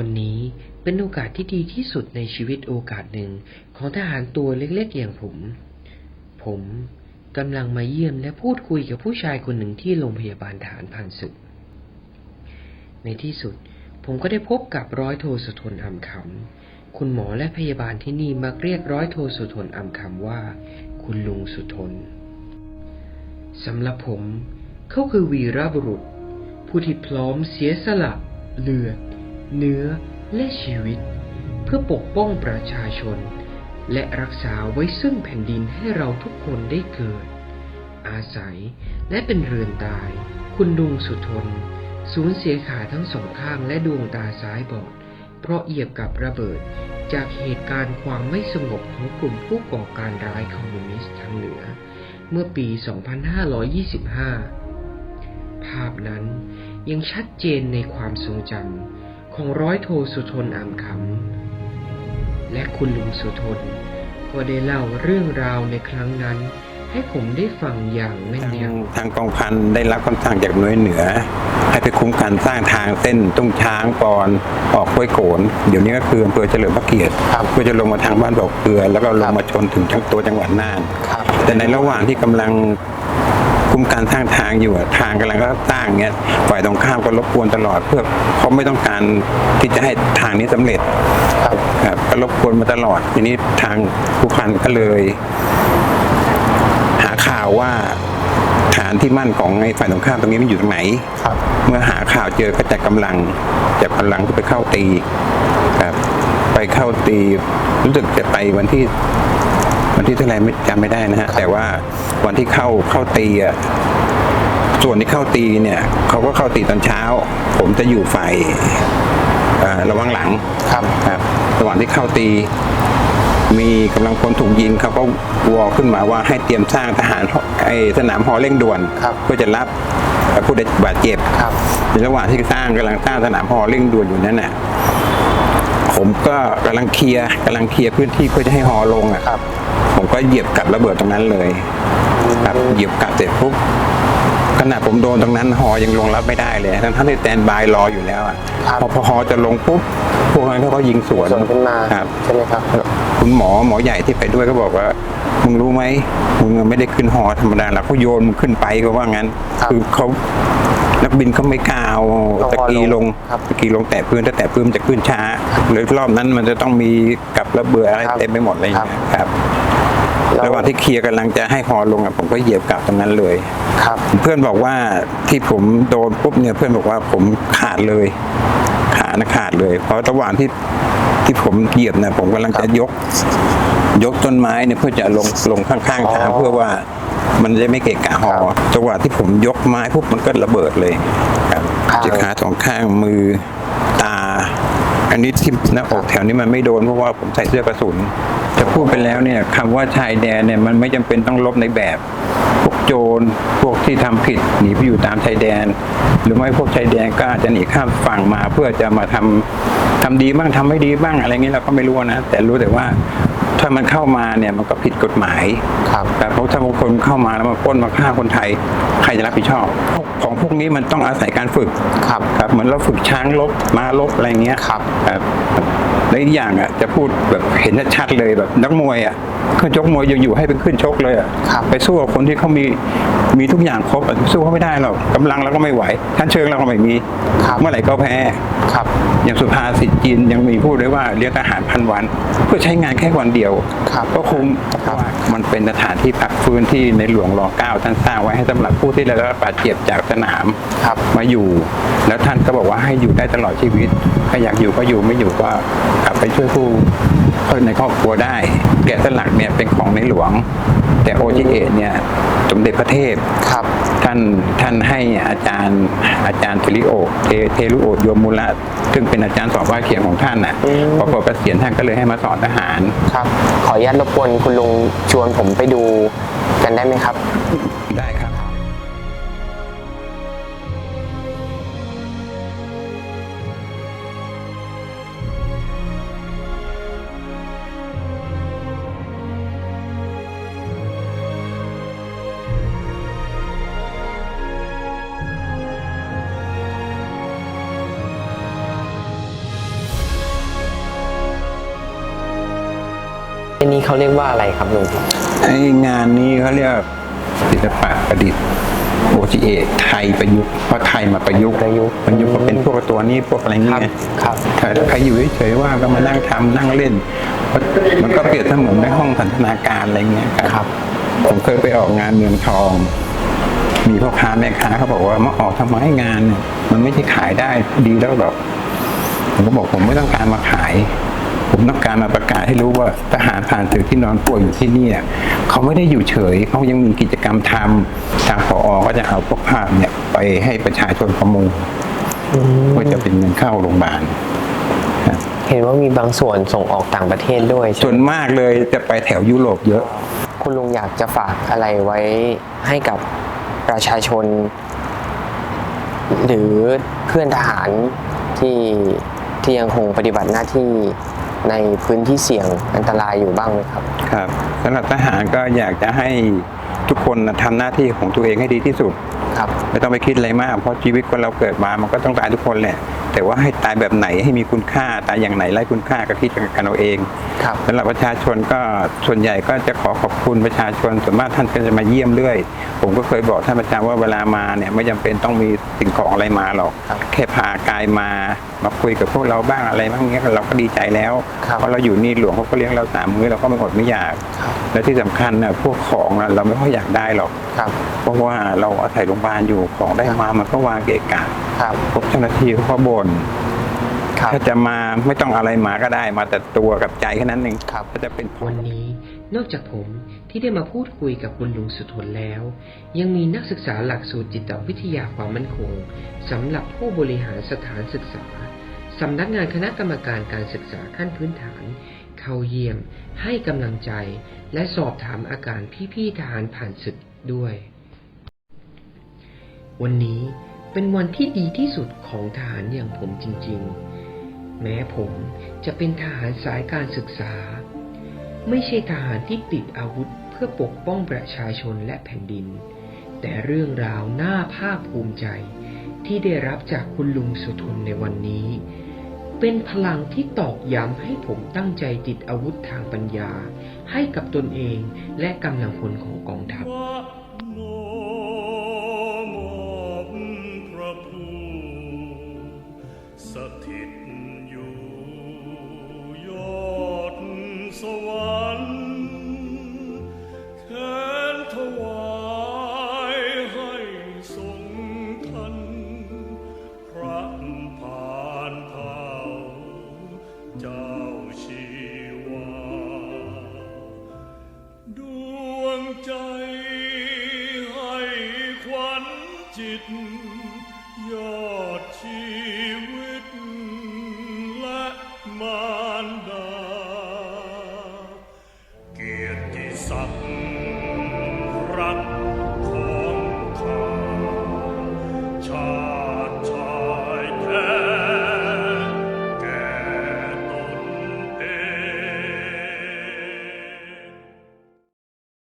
วันนี้เป็นโอกาสที่ดีที่สุดในชีวิตโอกาสหนึ่งของทหารตัวเล็กๆอย่างผม ผมกำลังมาเยี่ยมและพูดคุยกับผู้ชายคนหนึ่งที่โรงพยาบาลทหารผ่านศึก ในที่สุดผมก็ได้พบกับร้อยโทสุทนอำคำคุณหมอและพยาบาลที่นี่มักเรียกร้อยโทสุทนอำคำว่า คุณลุงสุทนสำหรับผม เขาคือวีรบุรุษ ผู้ที่พร้อมเสียสละเลือด เนื้อและชีวิต เพื่อปกป้องประชาชน และรักษาไว้ซึ่งแผ่นดินให้เราทุกคนได้เกิด อาศัยและเป็นเรือนตาย คุณลุงสุทนสูญเสียขาทั้งสองข้างและดวงตาซ้ายบอด เพราะเหยียบกับระเบิดจากเหตุการณ์ความไม่สงบของกลุ่มผู้ก่อการร้ายคอมมิวนิสต์ทางเหนือ เมื่อปี 2525 ภาพนั้นยังชัดเจนในความทรงจำ ของร้อยโทสุทนอามคำและคุณลุงสุทนก็ได้เล่าเรื่องราวในครั้งนั้น ให้ผมได้ฟังอย่างแม่นทางยำทางกองพันได้รับคำสั่งจากหน่วยเหนือ ให้ไปคุ้มกันสร้างทางเส้นตุ้งช้างปอนออกห้วยโขนเดี๋ยวนี้ก็คืออำเภอเฉลิมพระเกียรติครับเพื่อจะลงมาทางบ้านบอกเกลือ แล้วก็ลงมาชนถึงจังตัวจังหวัดน่านครับแต่ในระหว่างที่กำลัง คุ้มกันสร้างทางอยู่อะทางกำลังก็สร้างเงี้ยฝ่ายตรงข้ามก็รบกวนตลอด เพื่อเขาไม่ต้องการที่จะให้ทางนี้สำเร็จครับครับก็รบกวนมาตลอดทีนี้ทางผู้พันก็เลย หาข่าวว่าฐานที่มั่นของไอ้ฝ่ายตรงข้ามตรงนี้มันอยู่ตรงไหนครับเมื่อหาข่าวเจอก็จัดกำลังจัดกำลังไปเข้าตีครับ ไปเข้าตีรู้สึกจะไปวันที่วัน ที่เท่าไหรไม่จำไม่ได้นะฮะแต่ว่าวันที่เข้าเข้าตีอะส่วนที่เข้าตีเนี่ยเขาก็เข้าตีตอนเช้า ผมจะอยู่ฝ่ายเอ่อระวังหลังครับครับระหว่างที่เข้าตี มีกำลังพลถูกยิงเขาก็วอขึ้นมาว่าให้เตรียมสร้างทหารไอสนามหอเร่งด่วนครับเพื่อจะรับผู้ได้บาดเจ็บครับในระหว่างที่สร้างกำลังสร้างสนามหอเร่งด่วนอยู่นั่นน่ะผมก็กำลังเคลียร์กำลังเคลียร์พื้นที่เพื่อจะให้หอลงอะครับ ผมก็เหยียบกับระเบิดตรงนั้นเลยครับเหยียบกับเสร็จปุ๊บขณะผมโดนตรงนั้นหอยังลงรับไม่ได้เลยทั้งท่านที่แตนบายรออยู่แล้วอะครับพอพอหอจะลงปุ๊บพวกนั้นเขาก็ยิงสวนสวนขึ้นมาครับใช่ไหมครับ คุณหมอหมอใหญ่ที่ไปด้วยก็บอกว่ามึงรู้ไหมมึงไม่ได้ขึ้นหอธรรมดาแล้วเขาโยนมึงขึ้นไปก็ว่างั้นครับอเขานักบินเขาไม่กล้าเอาเอาตะกีลงครับตะกีลงแตะพื้นถ้าแตะพื้นมันจะขึ้นช้าเลยรอบนั้นมันจะต้องมีกับระเบิดอะไรครับเต็มไปหมดเลยครับค รับแล้วระหว่างที่เคลียร์กำลังจะให้หอลงอะผมก็เหยียบกลับตรงนั้นเลย ครับ เพื่อนบอกว่าที่ผมโดนปุ๊บเนี่ยเพื่อนบอกว่าผมขาดเลย ขานะขาดเลย เพราะระหว่างที่ที่ผมเหยียบเนี่ยผมกำลังจะยก ยกต้นไม้เนี่ยเพื่อจะลงลงข้างๆทางอ๋อเพื่อว่ามันจะไม่เกะกะหอครับจังหวะที่ผมยกไม้ปุ๊บมันก็ระเบิดเลยครับครับจิขาสองข้างมือตา อันนี้ที่หน้าอกแถวนี้มันไม่โดนเพราะว่าผมใส่เสื้อกระสุนจะพูดไปแล้วเนี่ยคำว่าชายแดนเนี่ยมันไม่จำเป็นต้องลบในแบบพวกโจรพวกที่ทำผิดหนีไปอยู่ตามชายแดน หรือไม่พวกชายแดนก็อาจจะหนีข้ามฝั่งมาเพื่อจะมาทำทำดีบ้างทำไม่ดีบ้างอะไรเงี้ยเราก็ไม่รู้นะ แต่รู้แต่ว่าามันเข้ามาเนี่ยมันก็ผิดกฎหมายครับแต่เพราะถ้าบางคนเข้ามาแล้วมาปล้นมาฆ่าคนไทยใครจะรับผิดชอบของพวกนี้มันต้องอาศัยการฝึกครับครับเหมือนเราฝึกช้างลบม้าลบอะไรเงี้ยครับครับ และอีกอย่างอะจะพูดแบบเห็นชัดๆเลยแบบนักมวยอะขึ้นชกมวยอยู่ๆให้เป็นขึ้นชกเลยอะครับไปสู้กับคนที่เขามีมีทุกอย่างครบอะสู้เขาไม่ได้หรอกกำลังเราก็ไม่ไหวท่านเชิงเราก็ไม่มีครับเมื่อไหร่ก็แพ้ครับอย่างสุภาษิตจีนยังมีพูดเลยว่าเรียกทหารพันวัน เพื่อใช้งานแค่วันเดียวครับก็คุ้มครับมัน เป็นสถานที่พักฟื้นที่ในหลวงรอเก้าท่านสร้างไว้ให้สำหรับผู้ที่ได้รับบาดเจ็บจากสนามครับมาอยู่ แล้วท่านก็บอกว่าให้อยู่ได้ตลอดชีวิตใครอยากอยู่ก็อยู่ไม่อยู่ก็กลับไปช่วยผู้คนในครอบครัวได้ แกะสลักเนี่ยเป็นของในหลวง แต่โอจิเอเนี่ยสมเด็จพระเทพครับท่านท่านให้อาจารย์อาจารย์เทริโอเทเทรุโอโยมุระซึ่งเป็นอาจารย์สอนว่าดเขียนของท่านน่ะอืมพอปลดเกษียณท่านก็เลยให้มาสอนทหารครับ ขออนุญาตรบกวนคุณลุงชวนผมไปดูกันได้ไหมครับ ได้ครับ นนี้เขาเรียกว่าอะไรครับลุงไอ้งานนี้เขาเรียกศิลปะประดิษฐ์โอจิเอะไทยประยุกต์เพราะไทยมาประยุกต์ประยุกต์ประยุกต์ก็เป็นพวกตัวนี้พวกอะไรเงี้ยครับถ้าใครอยู่เฉยๆว่าก็มานั่งทำนั่งเล่น มันก็เปรียบเสมือนในห้องพันธนาการอะไรเงี้ยครับผมเคยไปออกงานเมืองทอง มีพ่อค้าแม่ค้าเขาบอกว่ามาออกทำไมงานเนี่ยมันไม่ใช่ขายได้ดีแล้วหรอกผมก็บอกผมไม่ต้องการมาขาย ผมต้องการมาประกาศให้รู้ว่าทหารผ่านศึกที่นอนป่วยอยู่ที่เนี่ยเขาไม่ได้อยู่เฉย เขายังมีกิจกรรมทำทางผอก็จะเอาพวกภาพเนี่ยไปให้ประชาชนประมูลเพื่อจะเป็นเงินเข้าโรงพยาบาลเห็นว่ามีบางส่วนส่งออกต่างประเทศด้วยใช่ส่ไหมวนมากเลยจะไปแถวยุโรปเยอะ คุณลุงอยากจะฝากอะไรไว้ให้กับประชาชน หรือเพื่อนทหารที่ที่ยังคงปฏิบัติหน้าที่ ในพื้นที่เสี่ยงอันตรายอยู่บ้างไหมครับ ครับสำหรับทหารก็อยากจะให้ทุกคนนะทำหน้าที่ของตัวเองให้ดีที่สุด ครับ ไม่ต้องไปคิดอะไรมาก เพราะชีวิตคนเราเกิดมา มันก็ต้องตายทุกคนแหละ แต่ว่าให้ตายแบบไหนให้มีคุณค่าตายอย่างไหนไร้คุณค่าก็คิดกันเอาเองครับสำหรับประชาชนก็ส่วนใหญ่ก็จะขอขอบคุณประชาชนส่วนมากท่านก็จะมาเยี่ยมเรื่อย ผมก็เคยบอกท่านประจำว่าเวลามาเนี่ยไม่จำเป็นต้องมีสิ่งของอะไรมาหรอกครับแค่พากายมามาคุยกับพวกเราบ้างอะไรบ้างเงี้ยเราก็ดีใจแล้วครับเพราะเราอยู่นี่หลวงเขาก็เลี้ยงเราสามมื้อเราก็ไม่อดไม่อยากครับและที่สำคัญน่ะพวกของน่ะเราไม่ค่อยอยากได้หรอกครับเพราะว่าเราอาศัยโรงพยาบาลอยู่ของได้มามันก็วางเกะกะ ครับพวกเจ้าหน้าที่เขาก็บ่นครับ ถ้าจะมาไม่ต้องอะไรมาก็ได้มาแต่ตัวกับใจแค่นั้นเองครับถ้าจะเป็นวันนี้นอกจากผมที่ได้มาพูดคุยกับคุณลุงสุทนแล้ว ยังมีนักศึกษาหลักสูตรจิตวิทยาความมั่นคงสำหรับผู้บริหารสถานศึกษาสำนักงานคณะกรรมการการศึกษาขั้นพื้นฐาน เข้าเยี่ยม ให้กำลังใจ และสอบถามอาการพี่ๆทหารผ่านศึกด้วย วันนี้ เป็นวันที่ดีที่สุดของทหารอย่างผมจริงๆ แม้ผมจะเป็นทหารสายการศึกษา ไม่ใช่ทหารที่ติดอาวุธเพื่อปกป้องประชาชนและแผ่นดิน แต่เรื่องราวน่าภาคภูมิใจที่ได้รับจากคุณลุงสุทนในวันนี้ เป็นพลังที่ตอกย้ำให้ผมตั้งใจติดอาวุธทางปัญญา ให้กับตนเองและกำลังพลของกองทัพ ใจให้ขวัญจิต ยอดชีวิต และมารดา เกียรติศักดิ์